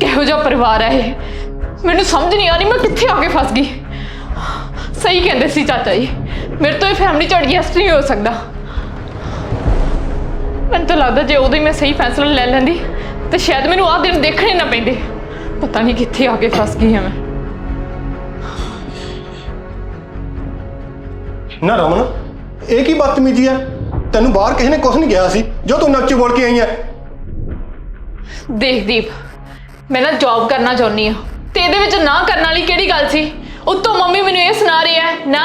ਕਿਹੋ ਜਿਹਾ ਪਰਿਵਾਰ ਹੈ ਇਹ? ਮੈਨੂੰ ਸਮਝ ਨਹੀਂ ਆ ਰਹੀ, ਮੈਂ ਕਿੱਥੇ ਆ ਕੇ ਫਸ ਗਈ? ਸਹੀ ਕਹਿੰਦੇ ਸੀ ਚਾਚਾ ਜੀ, ਮੇਰੇ ਤੋਂ ਇਹ ਫੈਮਿਲੀ ਚ ਐਡਜਸਟ ਨਹੀਂ ਹੋ ਸਕਦਾ। ਮੈਨੂੰ ਤਾਂ ਲੱਗਦਾ ਜੇ ਉਦੋਂ ਹੀ ਮੈਂ ਸਹੀ ਫੈਸਲਾ ਲੈ ਲੈਂਦੀ, ਤੇ ਸ਼ਾਇਦ ਮੈਨੂੰ ਆਹ ਦਿਨ ਦੇਖਣੇ ਨਾ ਪੈਂਦੇ। ਪਤਾ ਨਹੀਂ ਕਿੱਥੇ ਆ ਕੇ ਫਸ ਗਈ ਹਾਂ ਮੈਂ। ਨਾ ਰਮਨ, ਇਹ ਕੀ ਬਦਤਮੀਜੀ ਆ ਤੈਨੂੰ ਬਾਹਰ ਕਿਸੇ ਨੇ ਕੁਝ ਨਹੀਂ ਕਿਹਾ ਸੀ, ਜੋ ਤੂੰ ਨੱਚ ਬੋਲ ਕੇ ਆਈ ਆ ਦੇਖ ਦੀਪ ਮੈਂ ਨਾ ਜੌਬ ਕਰਨਾ ਚਾਹੁੰਦੀ ਆ ਤੇ ਇਹਦੇ ਵਿੱਚ ਨਾ ਕਰਨ ਵਾਲੀ ਕਿਹੜੀ ਗੱਲ ਸੀ? ਉੱਤੋਂ ਮੰਮੀ ਮੈਨੂੰ ਇਹ ਸੁਣਾ ਰਹੀ ਹੈ ਨਾ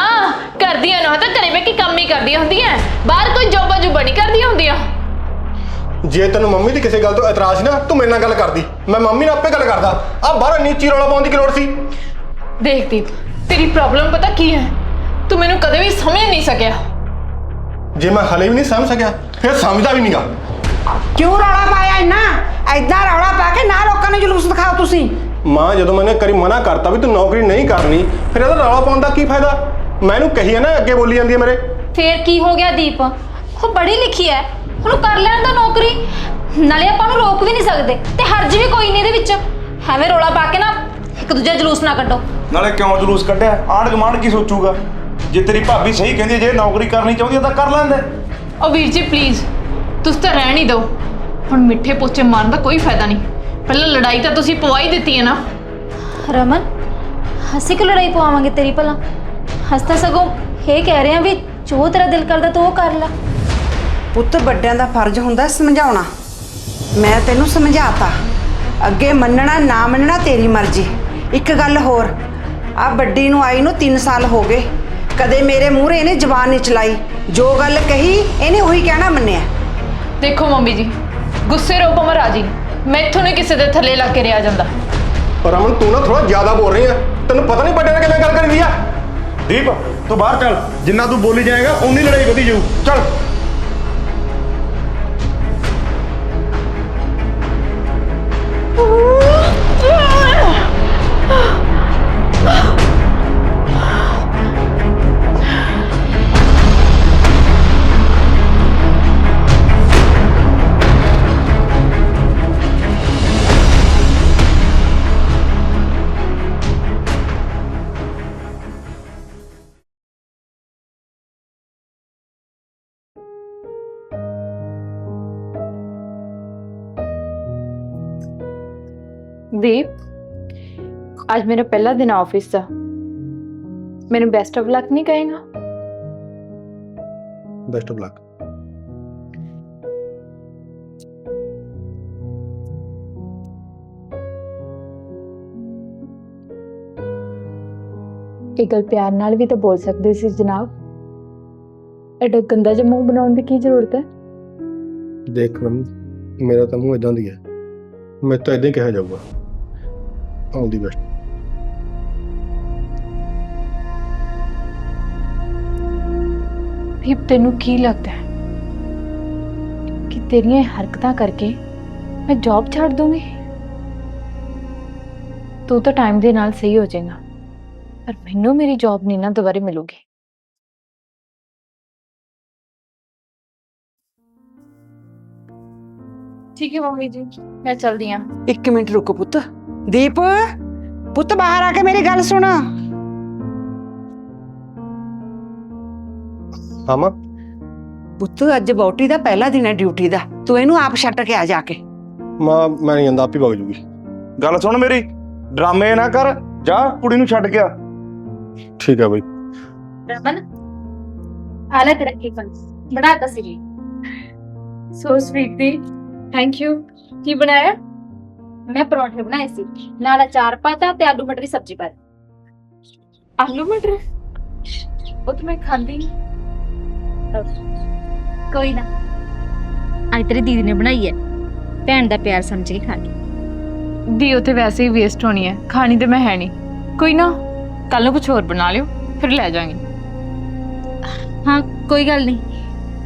ਕਰਦੀਆਂ ਨਾ ਤਾਂ ਘਰੇ ਬੈ ਕੇ ਕੰਮ ਹੀ ਕਰਦੀਆਂ ਹੁੰਦੀਆਂ ਬਾਹਰ ਕੋਈ ਜੋਬਾਂ ਜੁਬਾਂ ਨਹੀਂ ਕਰਦੀਆਂ ਹੁੰਦੀਆਂ। ਜੇ ਤੈਨੂੰ ਮੰਮੀ ਦੀ ਕਿਸੇ ਗੱਲ ਤੋਂ ਇਤਰਾਜ਼ ਨਾ ਤੂੰ ਮੇਰੇ ਨਾਲ ਗੱਲ ਕਰਦੀ। ਮੈਂ ਮੰਮੀ ਨਾਲ ਆਪੇ ਗੱਲ ਕਰਦਾ। ਆ ਬਾਹਰ ਨੀਚੀ ਰੌਲਾ ਪਾਉਣ ਦੀ ਕੀ ਲੋੜ ਸੀ? ਦੇਖ ਦੀਪ ਤੇਰੀ ਪ੍ਰੋਬਲਮ ਪਤਾ ਕੀ ਹੈ? ਤੂੰ ਮੈਨੂੰ ਕਦੇ ਵੀ ਸਮਝ ਨਹੀਂ ਸਕਿਆ। ਜੇ ਮੈਂ ਹਲੇ ਵੀ ਨਹੀਂ ਸਮਝ ਸਕਿਆ ਫਿਰ ਸਮਝਦਾ ਵੀ ਨਹੀਂਗਾ ਕਿਉਂ ਰੌਲਾ ਪਾਇਆ ਐਦਾਂ ਰੌਲਾ ਪਾ ਕੇ ਨਾ ਲੋਕਾਂ ਨੂੰ ਜਲੂਸ ਦਿਖਾਓ ਤੁਸੀਂ। ਮਾਂ ਜਦੋਂ ਮੈਨੇ ਕਰੀ ਮਨਾ ਕਰਤਾ ਵੀ ਤੂੰ ਨੌਕਰੀ ਨਹੀਂ ਕਰਨੀ ਫਿਰ ਇਹਦਾ ਰੌਲਾ ਪਾਉਣ ਦਾ ਕੀ ਫਾਇਦਾ? ਮੈਂ ਇਹਨੂੰ ਕਹੀ ਆ ਨਾ ਅੱਗੇ ਬੋਲੀ ਜਾਂਦੀ ਹੈ ਮੇਰੇ। ਫੇਰ ਕੀ ਹੋ ਗਿਆ ਦੀਪ? ਉਹ ਪੜ੍ਹੀ ਲਿਖੀ ਐ। ਉਹਨੂੰ ਕਰ ਲੈਣ ਦਾ ਨੌਕਰੀ। ਨਾਲੇ ਆਪਾਂ ਨੂੰ ਰੋਕ ਵੀ ਨਹੀਂ ਸਕਦੇ ਤੇ ਹਰਜ ਵੀ ਕੋਈ ਨਹੀਂ ਇਹਦੇ ਵਿੱਚ। ਐਵੇਂ ਰੋਲਾ ਪਾ ਕੇ ਨਾ ਇੱਕ ਦੂਜੇ ਦਾ ਜਲੂਸ ਨਾ ਕੱਢੋ। ਨਾਲੇ ਕਿਉਂ ਜਲੂਸ ਕੱਢਿਆ? ਆਂਢ ਗੁਆਂਢ ਕੀ ਸੋਚੂਗਾ? ਜੇ ਤੇਰੀ ਭਾਬੀ ਸਹੀ ਕਹਿੰਦੀ ਹੈ, ਜੇ ਨੌਕਰੀ ਕਰਨੀ ਚਾਹੁੰਦੀ ਹੈ ਤਾਂ ਕਰ ਲੈਂਦੇ। ਉਹ ਵੀਰ ਜੀ ਪਲੀਜ਼ ਤੁਸੀਂ ਤਾਂ ਰਹਿਣ ਹੀ ਦਿਓ। ਹੁਣ ਮਿੱਠੇ ਪੋਚੇ ਮਾਰਨ ਦਾ ਕੋਈ ਫਾਇਦਾ ਨਹੀਂ। ਪਹਿਲਾਂ ਲੜਾਈ ਤਾਂ ਤੁਸੀਂ ਪਵਾ ਹੀ ਦਿੱਤੀ ਹੈ ਨਾ। ਰਮਨ ਅਸੀਂ ਕਿ ਲੜਾਈ ਪਵਾਵਾਂਗੇ ਤੇਰੀ ਭਲਾ? ਹਸਤਾ ਸਗੋਂ ਇਹ ਕਹਿ ਰਹੇ ਆ ਵੀ ਜੋ ਤੇਰਾ ਦਿਲ ਕਰਦਾ ਤੂੰ ਉਹ ਕਰ ਲੈ। ਪੁੱਤ ਵੱਡਿਆਂ ਦਾ ਫਰਜ਼ ਹੁੰਦਾ ਸਮਝਾਉਣਾ। ਮੈਂ ਤੈਨੂੰ ਸਮਝਾਤਾ। ਅੱਗੇ ਮੰਨਣਾ ਨਾ ਮੰਨਣਾ ਤੇਰੀ ਮਰਜ਼ੀ। ਇੱਕ ਗੱਲ ਹੋਰ ਆ ਵੱਡੀ ਨੂੰ ਆਈ ਨੂੰ 3 ਸਾਲ ਹੋ ਗਏ। ਕਦੇ ਮੇਰੇ ਮੂਹਰੇ ਇਹਨੇ ਜ਼ਬਾਨ ਨਹੀਂ ਚਲਾਈ। ਜੋ ਗੱਲ ਕਹੀ ਇਹਨੇ ਉਹੀ ਕਹਿਣਾ ਮੰਨਿਆ। ਦੇਖੋ ਮੰਮੀ ਜੀ ਗੁੱਸੇ ਰੋ ਭਾਵੇਂ ਰਾਜੀ। ਮੈਥੋਂ ਨਹੀਂ ਕਿਸੇ ਦੇ ਥੱਲੇ ਲੱਗ ਕੇ ਰਿਹਾ ਜਾਂਦਾ। ਪਰ ਰਮਨ ਤੂੰ ਨਾ ਥੋੜਾ ਜ਼ਿਆਦਾ ਬੋਲ ਰਹੀ ਆ। ਤੈਨੂੰ ਪਤਾ ਨਹੀਂ ਵੱਡੇ ਨਾਲ ਕਿਵੇਂ ਗੱਲ ਕਰੀਦੀ ਆ। ਦੀਪ ਤੂੰ ਬਾਹਰ ਚੱਲ। ਜਿੰਨਾ ਤੂੰ ਬੋਲੀ ਜਾਏਗਾ ਉਨੀ ਲੜਾਈ ਵਧੀ ਜਾਊ। ਚੱਲ। ਦੀਪ ਅੱਜ ਮੇਰਾ ਪਹਿਲਾ ਦਿਨ ਆਫਿਸ ਦਾ। ਮੈਨੂੰ ਬੈਸਟ ਆਫ ਲੱਕ ਨਹੀਂ ਕਹੇਗਾ? ਬੈਸਟ ਆਫ ਲੱਕ ਇਹ ਗੱਲ ਪਿਆਰ ਨਾਲ ਵੀ ਤਾਂ ਬੋਲ ਸਕਦੇ ਸੀ ਜਨਾਬ। ਐਡਾ ਗੰਦਾ ਜਿਹਾ ਮੂੰਹ ਬਣਾਉਣ ਦੀ ਕੀ ਜ਼ਰੂਰਤ ਹੈ? ਦੇਖ ਰਮਨ ਮੇਰਾ ਤਾਂ ਮੂੰਹ ਇਦਾਂ ਦੀ ਹੈ। ਮੈਂ ਤਾਂ ਇਦਾਂ ਹੀ ਕਿਹਾ ਜਾਊਗਾ। ਆਲ ਦੀ ਬੈਸਟ ਦੀਪ ਤੈਨੂੰ ਕੀ ਲੱਗਦਾ ਹੈ? ਕਿ ਤੇਰੀਆਂ ਇਹ ਹਰਕਤਾਂ ਕਰਕੇ ਮੈਂ ਜੌਬ ਛੱਡ ਦੂੰਗੀ ਤੂੰ ਤਾਂ ਟਾਈਮ ਦੇ ਨਾਲ ਸਹੀ ਹੋ ਜਾਏਗਾ ਪਰ ਮੈਨੂੰ ਮੇਰੀ ਜੌਬ ਨਹੀਂ ਨਾ ਦੁਬਾਰੇ ਮਿਲੂਗੀ। ਠੀਕ ਹੈ ਮੰਮੀ ਜੀ ਮੈਂ ਚਲਦੀ ਹਾਂ। ਇੱਕ ਮਿੰਟ ਰੁਕੋ ਪੁੱਤ। ਦੀਪ ਪੁੱਤ ਬਾਹਰ ਆ ਕੇ ਮੇਰੀ ਗੱਲ ਸੁਣ। ਹਾਂ ਮਾਂ। ਪੁੱਤ ਅੱਜ ਬੌਟੀ ਦਾ ਪਹਿਲਾ ਦਿਨ ਹੈ ਡਿਊਟੀ ਦਾ। ਤੂੰ ਇਹਨੂੰ ਆਪ ਛੱਡ ਕੇ ਆ ਜਾ ਕੇ। ਮਾਂ ਮੈਂ ਨਹੀਂ ਜਾਂਦਾ ਆਪੇ ਵਗ ਜੂਗੀ। ਗੱਲ ਸੁਣ ਮੇਰੀ ਡਰਾਮੇ ਨਾ ਕਰ ਜਾ ਕੁੜੀ ਨੂੰ ਛੱਡ ਗਿਆ ਠੀਕ ਹੈ ਬਈ। ਰਮਨ ਆਲਾ ਤੇਰਾ ਕੇਕ ਬਣਾਤਾ ਸੀ ਸੋ ਸਵੀਟ ਦੀ ਥੈਂਕ ਯੂ ਕੀ ਬਣਾਇਆ? ਮੈਂ ਪਰੌਂਠੇ ਬਣਾਏ ਸੀ। ਨਾਲ ਅਚਾਰ ਪਾਤਾ ਤੇ ਆਲੂ ਮਟਰ ਦੀ ਸਬਜ਼ੀ ਪਾਈ। ਆਲੂ ਮਟਰ? ਉਹ ਤਾਂ ਮੈਂ ਖਾਂਦੀ ਨਹੀਂ ਕੋਈ ਨਾ। ਅੱਜ ਤੇਰੀ ਦੀਦੀ ਨੇ ਬਣਾਈ ਹੈ ਭੈਣ ਦਾ ਪਿਆਰ ਸਮਝ ਕੇ ਖਾ ਲਈ। ਦੀ ਉਥੇ ਵੈਸੇ ਹੀ ਵੇਸਟ ਹੋਣੀ ਹੈ ਖਾਣੀ ਤੇ ਮੈਂ ਹੈ ਨਹੀਂ ਕੋਈ ਨਾ ਕੱਲ ਨੂੰ ਕੁਝ ਹੋਰ ਬਣਾ ਲਿਓ ਫਿਰ ਲੈ ਜਾਾਂਗੇ ਹਾਂ ਕੋਈ ਗੱਲ ਨਹੀਂ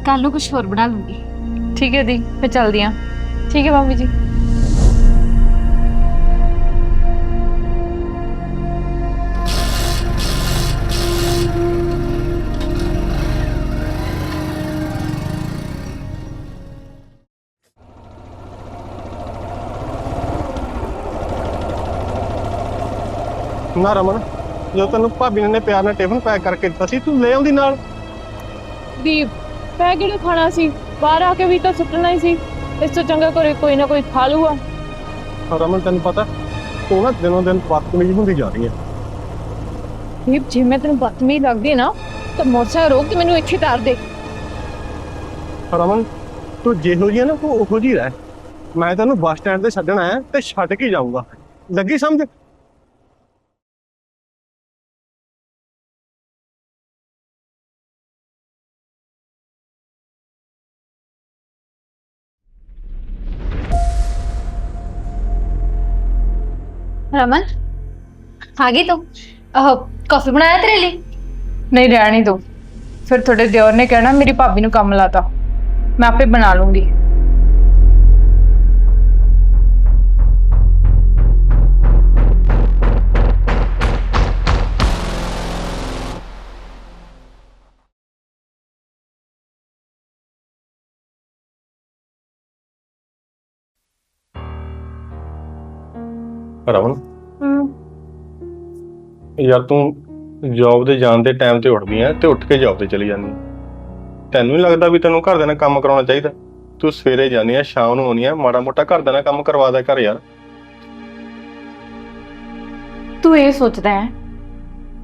ਕੱਲ ਨੂੰ ਕੁਝ ਹੋਰ ਬਣਾ ਲੂੰਗੀ। ਠੀਕ ਹੈ ਦੀ ਮੈਂ ਚਲਦੀ ਹਾਂ ਠੀਕ ਹੈ ਮੰਮੀ ਜੀ। ਨਾ ਰਮਨ ਜੋ ਤੈਨੂੰ ਭਾਬੀ ਨੇ ਪਿਆਰ ਨਾਲ ਟਿਫਨ ਪੈਕ ਕਰਕੇ ਦਿੱਤਾ ਸੀ ਤੂੰ ਲੈ ਆਉਂਦੀ ਨਾਲ? ਦੀਪ ਪੈ ਕਿਹੜਾ ਖਾਣਾ ਸੀ? ਬਾਹਰ ਆ ਕੇ ਵੀ ਤਾਂ ਸੁੱਟਣਾ ਹੀ ਸੀ। ਇਸ ਤੋਂ ਚੰਗਾ ਕੋਈ ਕੋਈ ਨਾ ਕੋਈ ਖਾ ਲੂਗਾ। ਰਮਨ ਤੈਨੂੰ ਪਤਾ ਤੂੰ ਨਾ ਦਿਨੋਂ ਦਿਨ ਬਦਤਮੀਜ਼ ਹੁੰਦੀ ਜਾ ਰਹੀ ਹੈ। ਦੀਪ ਜੇ ਮੈਂ ਤੈਨੂੰ ਬਦਤਮੀਜ਼ ਲੱਗਦੀ ਨਾ ਤਾਂ ਮੋਟਰਸਾਈਕਲ ਰੋਕ ਤੇ ਮੈਨੂੰ ਇੱਥੇ ਤਾਰ ਦੇ। ਰਮਨ ਤੂੰ ਜਿਹੋ ਜਿਹੀ ਹੈ ਨਾ ਤੂੰ ਉਹੋ ਜਿਹੀ ਰਹਿ। ਮੈਂ ਤੈਨੂੰ ਬੱਸ ਸਟੈਂਡ ਤੇ ਛੱਡਣ ਆਇਆ ਤੇ ਛੱਡ ਕੇ ਜਾਊਂਗਾ। ਲੱਗੀ ਸਮਝ? ਰਮਨ, ਆ ਗਈ ਤੂੰ? ਆਹ ਕਾਫੀ ਬਣਾਇਆ ਤੇਰੇ ਲਈ? ਨਹੀਂ, ਰਹਿਣੀ ਦੋ। ਫਿਰ ਤੁਹਾਡੇ ਦਿਓਰ ਨੇ ਕਹਿਣਾ, ਮੇਰੀ ਭਾਬੀ ਨੂੰ ਕੰਮ ਲਾਤਾ। ਮੈਂ ਆਪੇ ਬਣਾ ਲੂੰਗੀ। ਰਮਨ ਯਾਰ ਤੂੰ ਜੌਬ ਤੇ ਜਾਣ ਦੇ ਟਾਈਮ ਤੇ ਉੱਠਦੀ ਐ ਤੇ ਉੱਠ ਕੇ ਜੌਬ ਤੇ ਚਲੀ ਜਾਂਦੀ। ਐਂ। ਤੈਨੂੰ ਨਹੀਂ ਲੱਗਦਾ ਵੀ ਤੈਨੂੰ ਘਰ ਦੇ ਨਾਲ ਕੰਮ ਕਰਾਉਣਾ ਚਾਹੀਦਾ? ਤੂੰ ਸਵੇਰੇ ਜਾਂਦੀ ਐ ਸ਼ਾਮ ਨੂੰ ਆਉਣੀ ਐ ਮਾੜਾ ਮੋਟਾ ਘਰ ਦੇ ਨਾਲ ਕੰਮ ਕਰਵਾ ਦਿਆ ਕਰ ਯਾਰ। ਤੂੰ ਇਹ ਸੋਚਦਾ ਹੈ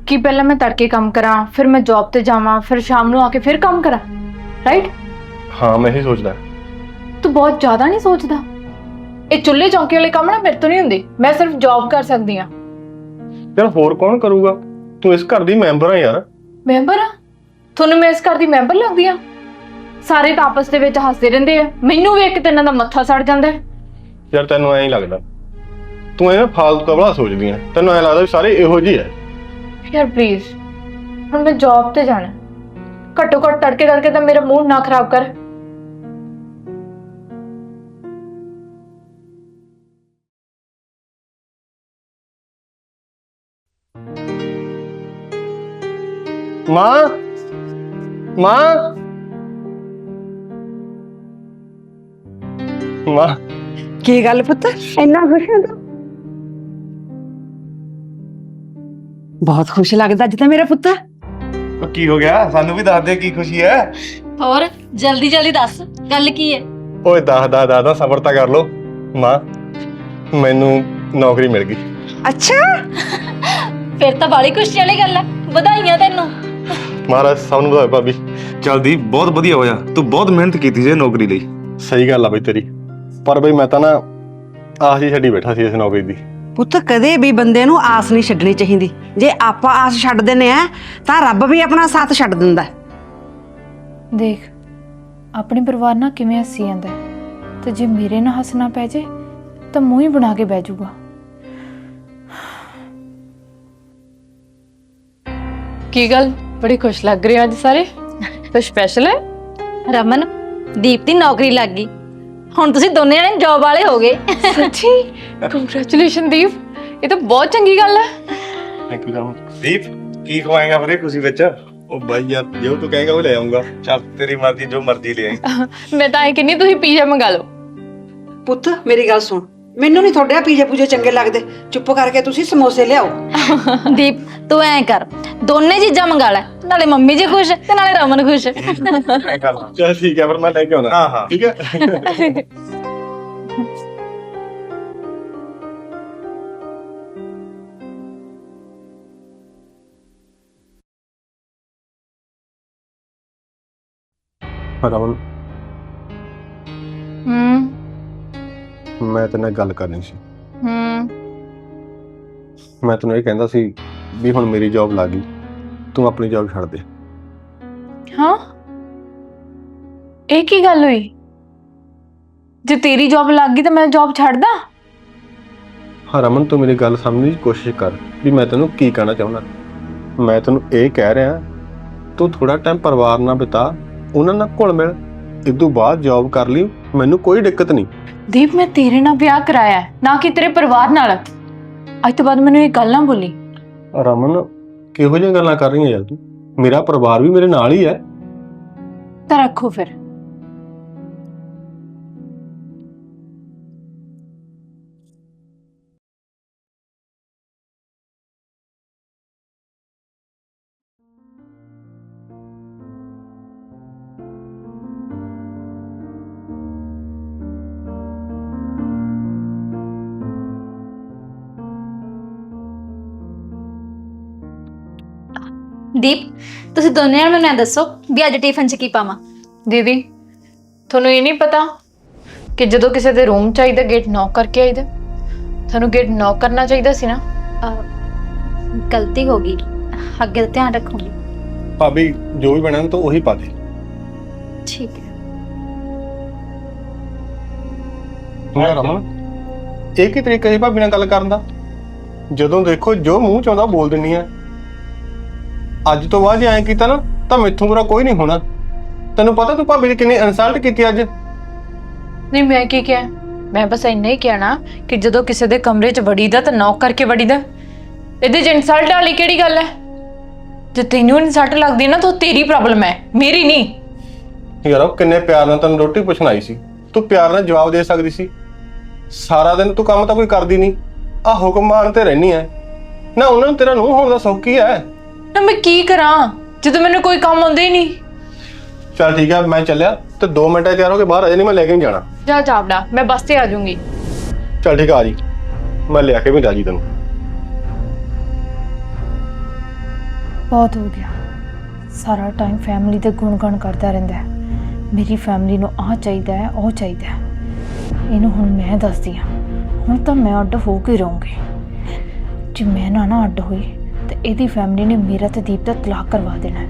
ਕਿ ਪਹਿਲਾਂ ਮੈਂ ਤੜਕੇ ਕੰਮ ਕਰਾਂ ਫਿਰ ਮੈਂ ਜੌਬ ਤੇ ਜਾਵਾਂ ਫਿਰ ਸ਼ਾਮ ਨੂੰ ਆ ਕੇ ਫਿਰ ਕੰਮ ਕਰਾਂ ਰਾਈਟ ਹਾਂ ਮੈਂ ਇਹੀ ਸੋਚਦਾ। ਤੂੰ ਬਹੁਤ ਜ਼ਿਆਦਾ ਨਹੀਂ ਸੋਚਦਾ। ਇਹ ਚੁੱਲ੍ਹੇ ਚੌਂਕੇ ਵਾਲੇ ਕੰਮ ਨਾ ਮੇਰੇ ਤੋਂ ਨਹੀਂ ਹੁੰਦੇ। ਮੈਂ ਸਿਰਫ ਜੌਬ ਕਰ ਸਕਦੀ ਆ ਯਾਰ ਹੋਰ ਕੌਣ ਕਰੂਗਾ? ਤੂੰ ਇਸ ਘਰ ਦੀ ਮੈਂਬਰ ਆ ਯਾਰ। ਮੈਂਬਰ ਆ? ਤੁਹਾਨੂੰ ਮੈਂ ਇਸ ਘਰ ਦੀ ਮੈਂਬਰ ਲੱਗਦੀ ਆ ਸਾਰੇ ਤਾਂ ਆਪਸ ਦੇ ਵਿੱਚ ਹੱਸਦੇ ਰਹਿੰਦੇ ਆ। ਮੈਨੂੰ ਵੇਖ ਕੇ ਤੇ ਇਹਨਾਂ ਦਾ ਮੱਥਾ ਸੜ ਜਾਂਦਾ ਹੈ। ਯਾਰ ਤੈਨੂੰ ਐਂ ਹੀ ਲੱਗਦਾ। ਤੂੰ ਇਹ ਫਾਲਤੂ ਦਾ ਬੜਾ ਸੋਚਦੀ ਐ। ਤੈਨੂੰ ਐਂ ਲੱਗਦਾ ਵੀ ਸਾਰੇ ਇਹੋ ਜਿਹੇ ਐ। ਯਾਰ ਪਲੀਜ਼ ਹੁਣ ਮੈਂ ਜੌਬ ਤੇ ਜਾਣਾ। ਘੱਟੋ ਘੱਟ ਤੜਕੇ ਤੜਕੇ ਤਾਂ ਮੇਰਾ ਮੂਡ ਨਾ ਖਰਾਬ ਕਰ। ਮਾਂ? ਮਾਂ? ਮਾਂ। ਕੀ ਗੱਲ ਪੁੱਤ? ਇੰਨਾ ਖੁਸ਼ ਹੈ ਤੂੰ? ਬਹੁਤ ਖੁਸ਼ ਲੱਗਦਾ ਅੱਜ ਤਾਂ ਮੇਰਾ ਪੁੱਤ। ਕੀ ਹੋ ਗਿਆ? ਸਾਨੂੰ ਵੀ ਦੱਸ ਦੇ ਕੀ ਖੁਸ਼ੀ ਹੈ। ਹੋਰ ਜਲਦੀ ਜਲਦੀ ਦੱਸ ਗੱਲ ਕੀ ਹੈ? ਓਏ ਦਸ ਦਸ ਦਸ ਦਾ ਸਬਰ ਤਾਂ ਕਰ ਲੋ ਮਾਂ ਮੈਨੂੰ ਨੌਕਰੀ ਮਿਲ ਗਈ। ਅੱਛਾ? ਫਿਰ ਤਾਂ ਬਾਲੀ ਖੁਸ਼ੀ ਵਾਲੀ ਗੱਲ ਹੈ ਵਧਾਈਆਂ ਤੈਨੂੰ। ਮਹਾਰਾਜ ਸਭ ਨੂੰ ਵਧਾਏ ਭਾਬੀ। ਚਲਦੀ ਬਹੁਤ ਵਧੀਆ ਹੋਇਆ। ਤੂੰ ਬਹੁਤ ਮਿਹਨਤ ਕੀਤੀ ਜੇ ਨੌਕਰੀ ਲਈ। ਸਹੀ ਗੱਲ ਆ ਬਈ ਤੇਰੀ। ਪਰ ਬਈ ਮੈਂ ਤਾਂ ਨਾ ਆਸ ਹੀ ਛੱਡੀ ਬੈਠਾ ਸੀ ਇਸ ਨੌਕਰੀ ਦੀ। ਪੁੱਤ ਕਦੇ ਵੀ ਬੰਦੇ ਨੂੰ ਆਸ ਨਹੀਂ ਛੱਡਣੀ ਚਾਹੀਦੀ। ਜੇ ਆਪਾਂ ਆਸ ਛੱਡ ਦਿੰਨੇ ਆ ਤਾਂ ਰੱਬ ਵੀ ਆਪਣਾ ਸਾਥ ਛੱਡ ਦਿੰਦਾ ਹੈ। ਦੇਖ ਆਪਣੇ ਪਰਿਵਾਰ ਨਾਲ ਕਿਵੇਂ ਹੱਸੀ ਜਾਂਦਾ ਹੈ। ਤੇ ਜੇ ਮੇਰੇ ਨਾਲ ਹੱਸਣਾ ਪੈ ਜੇ ਤਾਂ ਮੂੰਹ ਹੀ ਬਣਾ ਕੇ ਬਹਿ ਜਾਊਗਾ। ਕੀ ਗੱਲ? ਬੜੀ ਖੁਸ਼ ਲੱਗ ਰਹੀ ਹੋ ਅੱਜ ਸਾਰੇ ਕੁਝ ਸਪੈਸ਼ਲ ਹੈ ਰਮਨ ਦੀਪ ਦੀ ਨੌਕਰੀ ਲੱਗ ਗਈ ਹੁਣ ਤੁਸੀਂ ਦੋਨੇ ਜਣੇ ਜੌਬ ਵਾਲੇ ਹੋ ਗਏ ਸੱਚੀ ਕੰਗ੍ਰੈਚੁਲੇਸ਼ਨ ਦੀਪ ਇਹ ਤਾਂ ਬਹੁਤ ਚੰਗੀ ਗੱਲ ਹੈ ਥੈਂਕ ਯੂ ਸੋ ਦੀਪ ਕੀ ਖਵਾਏਗਾ ਫਿਰ ਇਹ ਖੁਸ਼ੀ ਵਿੱਚ ਉਹ ਬਾਈ ਯਾਰ ਜੋ ਤੂੰ ਕਹੇਗਾ ਉਹ ਲੈ ਆਉਂਗਾ ਚੱਲ ਤੇਰੀ ਮਰਜ਼ੀ ਜੋ ਮਰਜ਼ੀ ਲੈ ਆਈ ਮੈਂ ਤਾਂ ਇਹ ਕਹਿੰਨੀ ਤੁਸੀਂ ਪੀਜ਼ਾ ਮੰਗਾ ਲਓ ਪੁੱਤ ਮੇਰੀ ਗੱਲ ਸੁਣ ਮੈਨੂੰ ਨਹੀਂ ਤੁਹਾਡੇ ਪੀਜੇ ਪੂਜੇ ਚੰਗੇ ਲੱਗਦੇ ਚੁੱਪ ਕਰਕੇ ਤੁਸੀਂ ਸਮੋਸੇ ਲਿਆਓ ਦੀਪ ਤੂੰ ਐਂ ਕਰ ਦੋਨੇ ਚੀਜ਼ਾਂ ਮੰਗਾ ਲੈ ਨਾਲੇ ਮੰਮੀ ਜੀ ਖੁਸ਼ ਤੇ ਨਾਲੇ ਰਮਨ ਖੁਸ਼। ਚਲ ਠੀਕ ਹੈ ਫਿਰ ਮੈਂ ਲੈ ਕੇ ਆਉਣਾ। ਹਾਂ ਹਾਂ। ਠੀਕ ਹੈ? ਰਮਨ। ਹੂੰ। ਮੈਂ ਤੇਰੇ ਨਾਲ ਗੱਲ ਕਰਨੀ ਸੀ। ਹੂੰ। ਮੈਂ ਤੈਨੂੰ ਇਹ ਕਹਿੰਦਾ ਸੀ ਵੀ ਹੁਣ ਮੇਰੀ ਜੌਬ ਲੱਗ ਗਈ। ਤੂੰ ਆਪਣੀ ਜੌਬ ਛੱਡ ਦੇ। ਹਾਂ? ਇਹ ਕੀ ਗੱਲ ਹੋਈ? ਜੇ ਤੇਰੀ ਜੌਬ ਲੱਗ ਗਈ ਤਾਂ ਮੈਂ ਜੌਬ ਛੱਡਦਾ? ਹਾਂ ਰਮਨ ਤੂੰ ਮੇਰੀ ਗੱਲ ਸਮਝਣ ਦੀ ਕੋਸ਼ਿਸ਼ ਕਰ ਵੀ ਮੈਂ ਤੈਨੂੰ ਕੀ ਕਹਿਣਾ ਚਾਹੁੰਦਾ। ਮੈਂ ਤੈਨੂੰ ਇਹ ਕਹਿ ਰਿਹਾ ਤੂੰ ਥੋੜਾ ਟਾਈਮ ਪਰਿਵਾਰ ਨਾਲ ਬਿਤਾ ਉਹਨਾਂ ਨਾਲ ਘੁਲ ਮਿਲ। ਇਦੋਂ ਬਾਅਦ ਜੌਬ ਕਰ ਲਈ ਮੈਨੂੰ ਕੋਈ ਦਿੱਕਤ ਨਹੀਂ। ਦੀਪ ਮੈਂ ਤੇਰੇ ਨਾਲ ਵਿਆਹ ਕਰਾਇਆ ਹੈ, ਨਾ ਕਿ ਤੇਰੇ ਪਰਿਵਾਰ ਨਾਲ। ਅੱਜ ਤੋਂ ਬਾਅਦ ਮੈਨੂੰ ਇਹ ਗੱਲ ਨਾ ਬੋਲੀ। ਰਮਨ, ਕਿਹੋ ਜਿਹੀਆਂ ਗੱਲਾਂ ਕਰ ਰਹੀ ਹੈ ਯਾਰ ਤੂੰ? ਮੇਰਾ ਪਰਿਵਾਰ ਵੀ ਮੇਰੇ ਨਾਲ ਹੀ ਹੈ। ਤਾਂ ਰੱਖੋ ਫਿਰ। ਦੀਪ ਤੁਸੀਂ ਦੋਨੇ ਨਾਲ ਮੈਨੂੰ ਇਹ ਦੱਸੋ ਵੀ ਅੱਜ ਟਿਫਨ 'ਚ ਕੀ ਪਾਵਾਂ? ਦੀਦੀ ਤੁਹਾਨੂੰ ਇਹ ਨਹੀਂ ਪਤਾ ਕਿ ਜਦੋਂ ਕਿਸੇ ਦੇ ਰੂਮ ਚਾਹੀਦਾ ਗੇਟ ਨੌਕ ਕਰਕੇ ਆਈਦਾ? ਤੁਹਾਨੂੰ ਗੇਟ ਨੌਕ ਕਰਨਾ ਚਾਹੀਦਾ ਸੀ ਨਾ? ਅਹ, ਗਲਤੀ ਹੋ ਗਈ। ਅੱਗੇ ਦਾ ਧਿਆਨ ਰੱਖੂੰਗੀ। ਭਾਬੀ ਜੋ ਵੀ ਬਣਿਆ ਤੂੰ ਉਹੀ ਪਾ ਦੇ। ਠੀਕ ਹੈ। ਤੂੰ ਯਾਰ ਰਮਨ ਇਹ ਕੀ ਤਰੀਕਾ ਹੈ ਭਾਬੀ ਨਾਲ ਗੱਲ ਕਰਨ ਦਾ? ਜਦੋਂ ਦੇਖੋ ਜੋ ਮੂੰਹ ਚ ਆਉਂਦਾ ਬੋਲ ਦਿੰਨੀ ਆ ਅੱਜ ਤੋਂ ਬਾਅਦ ਜੇ ਐਂ ਕੀਤਾ ਨਾ ਤਾਂ ਮੈਥੋਂ ਬੁਰਾ ਕੋਈ ਨਹੀਂ ਹੋਣਾ। ਤੈਨੂੰ ਪਤਾ ਤੂੰ ਭਾਬੀ ਦੀ ਕਿੰਨੀ ਇਨਸਲਟ ਕੀਤੀ ਅੱਜ? ਨਹੀਂ ਮੈਂ ਕੀ ਕਿਹਾ? ਮੈਂ ਬਸ ਇੰਨਾ ਹੀ ਕਹਿਣਾ ਕਿ ਜਦੋਂ ਕਿਸੇ ਦੇ ਕਮਰੇ 'ਚ ਵੜੀਦਾ ਤਾਂ ਨੌਕ ਕਰਕੇ ਵੜੀਦਾ। ਇਹਦੇ 'ਚ ਇਨਸਲਟ ਵਾਲੀ ਕਿਹੜੀ ਗੱਲ ਹੈ? ਜੇ ਤੈਨੂੰ ਇਨਸਲਟ ਲੱਗਦੀ ਹੈ ਨਾ ਤਾਂ ਉਹ ਤੇਰੀ ਪ੍ਰੋਬਲਮ ਹੈ ਮੇਰੀ ਨਹੀਂ। ਯਾਰ ਉਹ ਕਿੰਨੇ ਪਿਆਰ ਨਾਲ ਤੈਨੂੰ ਰੋਟੀ ਪੁੱਛਣ ਆਈ ਸੀ। ਤੂੰ ਪਿਆਰ ਨਾਲ ਜਵਾਬ ਦੇ ਸਕਦੀ ਸੀ। ਸਾਰਾ ਦਿਨ ਤੂੰ ਕੰਮ ਤਾਂ ਕੋਈ ਕਰਦੀ ਨਹੀਂ। ਆ ਹੁਕਮ ਮਾਰਨ ਤੇ ਰਹਿਨੀ ਐ। ਨਾ ਉਹਨਾਂ ਨੂੰ ਤੇਰਾ ਨੂੰ ਹੋਣ ਦਾ ਸੌਖ ਕੀ ਹੈ ਨਾ ਮੈਂ ਕੀ ਕਰਾਂ? ਜਦੋਂ ਮੈਨੂੰ ਕੋਈ ਕੰਮ ਆਉਂਦਾ ਹੀ ਨਹੀਂ। ਚਲ ਠੀਕ ਹੈ ਮੈਂ ਚੱਲਿਆ ਤੇ 2 ਮਿੰਟਾਂ 'ਚ ਤਿਆਰ ਹੋ ਕੇ ਬਾਹਰ ਆ ਜਾਣੀ ਮੈਂ ਲੈ ਕੇ ਨਹੀਂ ਜਾਣਾ। ਜਾ ਜਾਵੜਾ ਮੈਂ ਬੱਸ ਤੇ ਆ ਜਾਊਂਗੀ। ਚਲ ਠੀਕ ਆ ਆ ਜੀ। ਮੈਂ ਲਿਆ ਕੇ ਵੀ ਰਾਜੀ ਤੈਨੂੰ। ਬਹੁਤ ਹੋ ਗਿਆ। ਸਾਰਾ ਟਾਈਮ ਫੈਮਿਲੀ ਦੇ ਗੁਣਗਾਨ ਕਰਦਾ ਰਹਿੰਦਾ ਹੈ। ਮੇਰੀ ਫੈਮਿਲੀ ਨੂੰ ਆਹ ਚਾਹੀਦਾ ਹੈ ਉਹ ਚਾਹੀਦਾ ਹੈ। ਇਹਨੂੰ ਹੁਣ ਮੈਂ ਦੱਸਦੀ ਹਾਂ। ਹੁਣ ਤਾਂ ਮੈਂ ਅੱਡ ਹੋ ਕੇ ਰਹੂੰਗੀ। ਜੇ ਮੈਂ ਨਾ ਨਾ ਅੱਡ ਹੋਈ ਇਹਦੀ ਫੈਮਿਲੀ ਨੇ ਮੇਰਾ ਤੇ ਦੀਪ ਦਾ ਤਲਾਕ ਕਰਵਾ ਦੇਣਾ ਹੈ।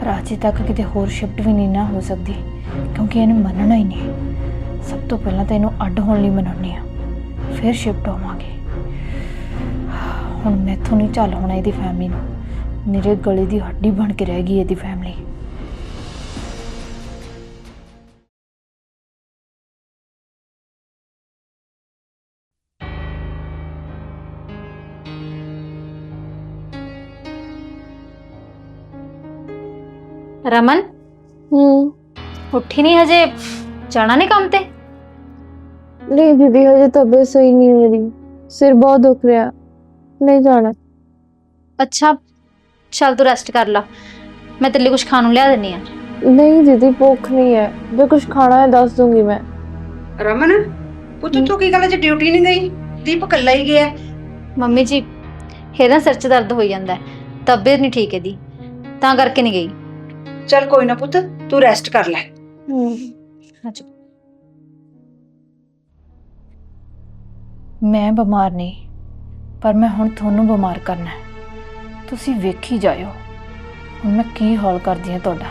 ਪਰ ਅਜੇ ਤੱਕ ਕਿਤੇ ਹੋਰ ਸ਼ਿਫਟ ਵੀ ਨਹੀਂ ਨਾ ਹੋ ਸਕਦੀ, ਕਿਉਂਕਿ ਇਹਨੇ ਮੰਨਣਾ ਹੀ ਨਹੀਂ। ਸਭ ਤੋਂ ਪਹਿਲਾਂ ਤਾਂ ਇਹਨੂੰ ਅੱਡ ਹੋਣ ਲਈ ਮਨਾਉਣੀ ਆ ਫਿਰ ਸ਼ਿਫਟ ਹੋਵਾਂਗੇ। ਹੁਣ ਮੈਥੋਂ ਨਹੀਂ ਚੱਲ ਹੋਣਾ ਇਹਦੀ ਫੈਮਿਲੀ ਨੂੰ। ਮੇਰੇ ਗਲੇ ਦੀ ਹੱਡੀ ਬਣ ਕੇ ਰਹਿ ਗਈ ਇਹਦੀ ਫੈਮਿਲੀ ਰਮਨ? ਹੂੰ। ਉੱਠੀ ਨਹੀਂ ਹਜੇ? ਜਾਣਾ ਨਹੀਂ ਕੰਮ ਤੇ? ਨਹੀਂ ਦੀਦੀ ਹਜੇ ਤਬੀਅਤ ਸਹੀ ਨਹੀਂ ਮੇਰੀ। ਸਿਰ ਬਹੁਤ ਦੁਖ ਰਿਹਾ। ਨਹੀਂ ਜਾਣਾ। ਅੱਛਾ। ਚੱਲ ਤੂੰ ਰੈਸਟ ਕਰ ਲਾ। ਮੈਂ ਤੇਰੇ ਲਈ ਕੁਝ ਖਾਣ ਨੂੰ ਲਿਆ ਦਿੰਨੀ ਆ। ਨਹੀਂ ਦੀਦੀ ਭੁੱਖ ਨਹੀਂ ਹੈ। ਜੇ ਕੁਝ ਖਾਣਾ ਹੈ ਦੱਸ ਦੂੰਗੀ ਮੈਂ। ਰਮਨ ਪੁੱਤ ਤੂੰ ਕੀ ਗੱਲ ਅੱਜ ਡਿਊਟੀ ਨਹੀਂ ਗਈ? ਦੀਪ ਇਕੱਲਾ ਹੀ ਗਿਆ। ਮੰਮੀ ਜੀ ਇਹਦਾ ਸਿਰ 'ਚ ਦਰਦ ਹੋਈ ਜਾਂਦਾ ਹੈ। ਤਬੀਅਤ ਨਹੀਂ ਠੀਕ ਇਹਦੀ। ਤਾਂ ਕਰਕੇ ਨਹੀਂ ਗਈ। ਚੱਲ ਕੋਈ ਨਾ ਪੁੱਤ, ਤੂੰ ਰੈਸਟ ਕਰ ਲੈ। ਅੱਛਾ ਮੈਂ ਬਿਮਾਰ ਨਹੀਂ, ਪਰ ਮੈਂ ਹੁਣ ਤੁਹਾਨੂੰ ਬਿਮਾਰ ਕਰਨਾ ਹੈ। ਤੁਸੀਂ ਵੇਖੀ ਜਾਇਓ, ਹੁਣ ਮੈਂ ਕੀ ਹਾਲ ਕਰਦੀ ਹਾਂ ਤੁਹਾਡਾ।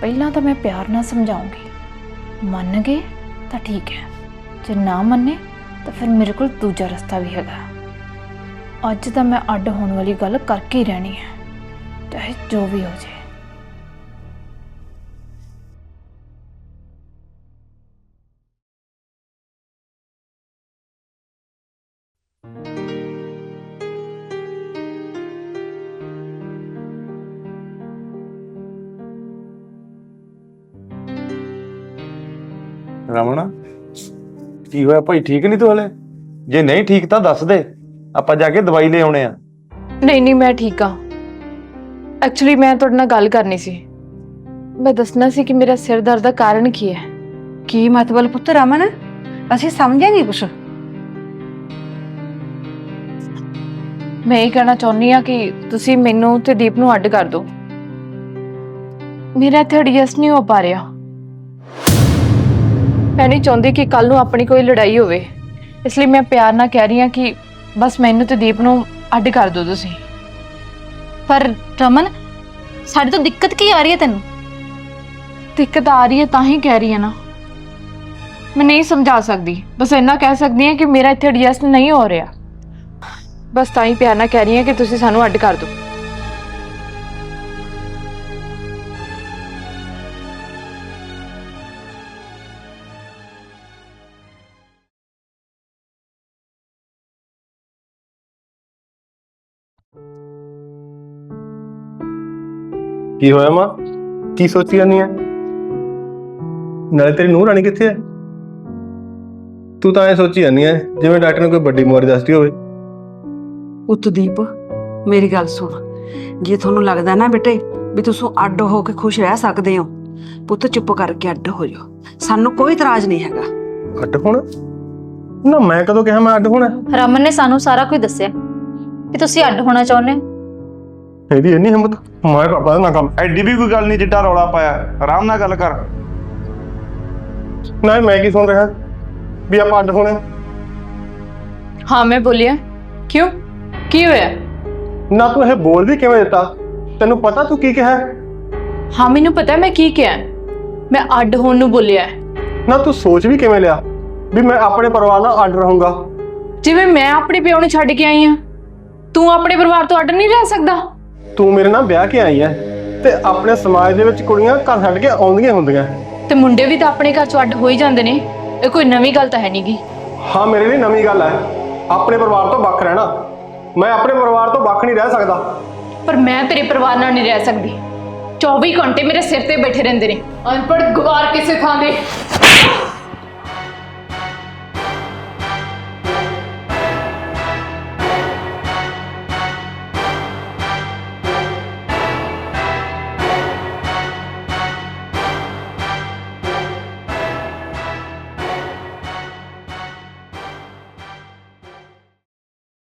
ਪਹਿਲਾਂ ਤਾਂ ਮੈਂ ਪਿਆਰ ਨਾਲ ਸਮਝਾਉਂਗੀ। ਮੰਨ ਗਏ ਤਾਂ ਠੀਕ ਹੈ, ਜੇ ਨਾ ਮੰਨੇ ਤਾਂ ਫਿਰ ਮੇਰੇ ਕੋਲ ਦੂਜਾ ਰਸਤਾ ਵੀ ਹੈਗਾ। ਅੱਜ ਤਾਂ ਮੈਂ ਅੱਡ ਹੋਣ ਵਾਲੀ ਗੱਲ ਕਰਕੇ ਹੀ ਰਹਿਣੀ ਹੈ, ਚਾਹੇ ਜੋ ਵੀ ਹੋ ਜਾਏ। ਰਮਣਾ ਕੀ ਹੋਇਆ ਭਾਈ ਠੀਕ ਨਹੀਂ ਤੂੰ ਹਲੇ? ਜੇ ਨਹੀਂ ਠੀਕ ਤਾਂ ਦੱਸ ਦੇ। ਆਪਾਂ ਜਾ ਕੇ ਦਵਾਈ ਲੈ ਆਉਣੇ ਆ। ਨਹੀਂ ਨਹੀਂ ਮੈਂ ਠੀਕ ਆ। ਐਕਚੁਅਲੀ ਮੈਂ ਤੁਹਾਡੇ ਨਾਲ ਗੱਲ ਕਰਨੀ ਸੀ। ਮੈਂ ਦੱਸਣਾ ਸੀ ਕਿ ਮੇਰਾ ਸਿਰ ਦਰਦ ਦਾ ਕਾਰਨ ਕੀ ਹੈ? ਕੀ ਮਤਲਬ ਪੁੱਤ ਰਮਨ ਅਸੀਂ ਸਮਝੇ ਨਹੀਂ ਕੁਛ। ਮੈਂ ਇਹ ਕਹਿਣਾ ਚਾਹੁੰਦੀ ਆ ਕਿ ਤੁਸੀਂ ਮੈਨੂੰ ਤੇ ਦੀਪ ਨੂੰ ਅੱਡ ਕਰ ਦਿਓ। ਮੇਰਾ ਇੱਥੇ ਐਡਜਸਟ ਨਹੀਂ ਹੋ ਪਾ ਰਿਹਾ। ਮੈਂ ਨਹੀਂ ਚਾਹੁੰਦੀ ਕਿ ਕੱਲ ਨੂੰ ਆਪਣੀ ਕੋਈ ਲੜਾਈ ਹੋਵੇ। ਇਸ ਲਈ ਮੈਂ ਪਿਆਰ ਨਾਲ ਕਹਿ ਰਹੀ ਹਾਂ ਕਿ ਬਸ ਮੈਨੂੰ ਤੇ ਦੀਪ ਨੂੰ ਅੱਡ ਕਰ ਦਿਓ ਤੁਸੀਂ। ਪਰ ਰਮਨ, ਸਾਡੇ ਤੋਂ ਦਿੱਕਤ ਕੀ ਆ ਰਹੀ ਹੈ ਤੈਨੂੰ? ਦਿੱਕਤ ਆ ਰਹੀ ਹੈ ਤਾਂ ਹੀ ਕਹਿ ਰਹੀ ਹਾਂ ਨਾ। ਮੈਂ ਨਹੀਂ ਸਮਝਾ ਸਕਦੀ। ਬਸ ਇੰਨਾ ਕਹਿ ਸਕਦੀ ਹਾਂ ਕਿ ਮੇਰਾ ਇੱਥੇ ਐਡਜਸਟ ਨਹੀਂ ਹੋ ਰਿਹਾ। ਬਸ ਤਾਂ ਹੀ ਪਿਆਰ ਨਾਲ ਕਹਿ ਰਹੀ ਹਾਂ ਕਿ ਤੁਸੀਂ ਸਾਨੂੰ ਅੱਡ ਕਰ ਦਿਓ। ਕੀ ਹੋਇਆ ਮਾਂ? ਕੀ ਸੋਚੀ ਜਾਂਦੀ ਐ? ਨਾਲੇ ਤੇਰੀ ਨੂੰਹ ਰਾਣੀ ਕਿੱਥੇ ਐ? ਤੂੰ ਤਾਂ ਐ ਸੋਚੀ ਜਾਂਦੀ ਐ ਜਿਵੇਂ ਡਾਕਟਰ ਨੇ ਕੋਈ ਵੱਡੀ ਬਿਮਾਰੀ ਦੱਸਦੀ ਹੋਵੇ। ਪੁੱਤ ਦੀਪ ਮੇਰੀ ਗੱਲ ਸੁਣ। ਜੇ ਤੁਹਾਨੂੰ ਲੱਗਦਾ ਨਾ ਬੇਟੇ ਵੀ ਤੁਸੀਂ ਅੱਡ ਹੋ ਕੇ ਖੁਸ਼ ਰਹਿ ਸਕਦੇ ਹੋ ਪੁੱਤ ਚੁੱਪ ਕਰਕੇ ਅੱਡ ਹੋ ਜਾਓ। ਸਾਨੂੰ ਕੋਈ ਇਤਰਾਜ਼ ਨਹੀਂ ਹੈਗਾ। ਅੱਡ ਹੋਣਾ? ਨਾ ਮੈਂ ਕਦੋਂ ਕਿਹਾ ਮੈਂ ਅੱਡ ਹੋਣਾ? ਰਮਨ ਨੇ ਸਾਨੂੰ ਸਾਰਾ ਕੁਝ ਦੱਸਿਆ। ਕਿ ਤੁਸੀਂ ਅੱਡ ਹੋਣਾ ਚਾਹੁੰਦੇ ਹੋ। ਇਹਦੀ ਇੰਨੀ ਹਿੰਮਤ? ਮੈਂ ਕਰਦਾ ਨਾ ਕੰਮ ਐਡੀ ਵੀ ਕੋਈ ਗੱਲ ਨਹੀਂ ਜਿੱਡਾ ਰੌਲਾ ਪਾਇਆ। ਆਰਾਮ ਨਾਲ ਗੱਲ ਕਰ। ਨਾ ਮੈਂ ਕੀ ਸੁਣ ਰਿਹਾ? ਵੀ ਆਪਾਂ ਅੱਡ ਹੋਣੇ। ਹਾਂ ਮੈਂ ਬੋਲਿਆ ਕਿਉਂ? ਕੀ ਹੋਇਆ? ਨਾ ਤੂੰ ਇਹ ਬੋਲ ਵੀ ਕਿਵੇਂ ਦਿੱਤਾ? ਤੈਨੂੰ ਪਤਾ ਤੂੰ ਕੀ ਕਿਹਾ? ਹਾਂ ਮੈਨੂੰ ਪਤਾ ਹੈ ਮੈਂ ਕੀ ਕਿਹਾ। ਹੈ। ਮੈਂ ਅੱਡ ਹੋਣ ਨੂੰ ਬੋਲਿਆ। ਹੈ। ਨਾ ਤੂੰ ਸੋਚ ਵੀ ਕਿਵੇਂ ਲਿਆ? ਵੀ ਮੈਂ ਆਪਣੇ ਪਰਿਵਾਰ ਨਾਲ ਅੱਡ ਰਹੂੰਗਾ। ਜਿਵੇਂ ਮੈਂ ਆਪਣੇ ਪਿਓ ਨੂੰ ਛੱਡ ਕੇ ਆਈ ਆ। ਤੂੰ ਆਪਣੇ ਪਰਿਵਾਰ ਤੋਂ ਅੱਡ ਨਹੀਂ ਰਹਿ ਸਕਦਾ? ਤੂੰ ਮੇਰੇ ਨਾਲ ਵਿਆਹ ਕੇ ਆਈ ਐ ਤੇ ਆਪਣੇ ਸਮਾਜ ਦੇ ਵਿੱਚ ਕੁੜੀਆਂ ਘਰ ਛੱਡ ਕੇ ਆਉਂਦੀਆਂ ਹੁੰਦੀਆਂ। ਤੇ ਮੁੰਡੇ ਵੀ ਤਾਂ ਆਪਣੇ ਘਰ ਚੋਂ ਅੱਡ ਹੋ ਹੀ ਜਾਂਦੇ ਨੇ ਇਹ ਕੋਈ ਨਵੀਂ ਗੱਲ ਤਾਂ ਹੈ ਨਹੀਂਗੀ ਹਾਂ ਮੇਰੇ ਲਈ ਨਵੀਂ ਗੱਲ ਹੈ ਆਪਣੇ ਪਰਿਵਾਰ ਤੋਂ ਵੱਖ ਰਹਿਣਾ। ਮੈਂ ਆਪਣੇ ਪਰਿਵਾਰ ਤੋਂ ਵੱਖ ਨਹੀਂ ਰਹਿ ਸਕਦਾ। ਪਰ ਮੈਂ ਤੇਰੇ ਪਰਿਵਾਰ ਨਾਲ ਨਹੀਂ ਰਹਿ ਸਕਦੀ। 24 ਘੰਟੇ ਮੇਰੇ ਸਿਰ ਤੇ ਬੈਠੇ ਰਹਿੰਦੇ ਨੇ। ਅਨਪੜ੍ਹ ਗਵਾਰ ਕਿਸੇ ਥਾਂ ਦੇ।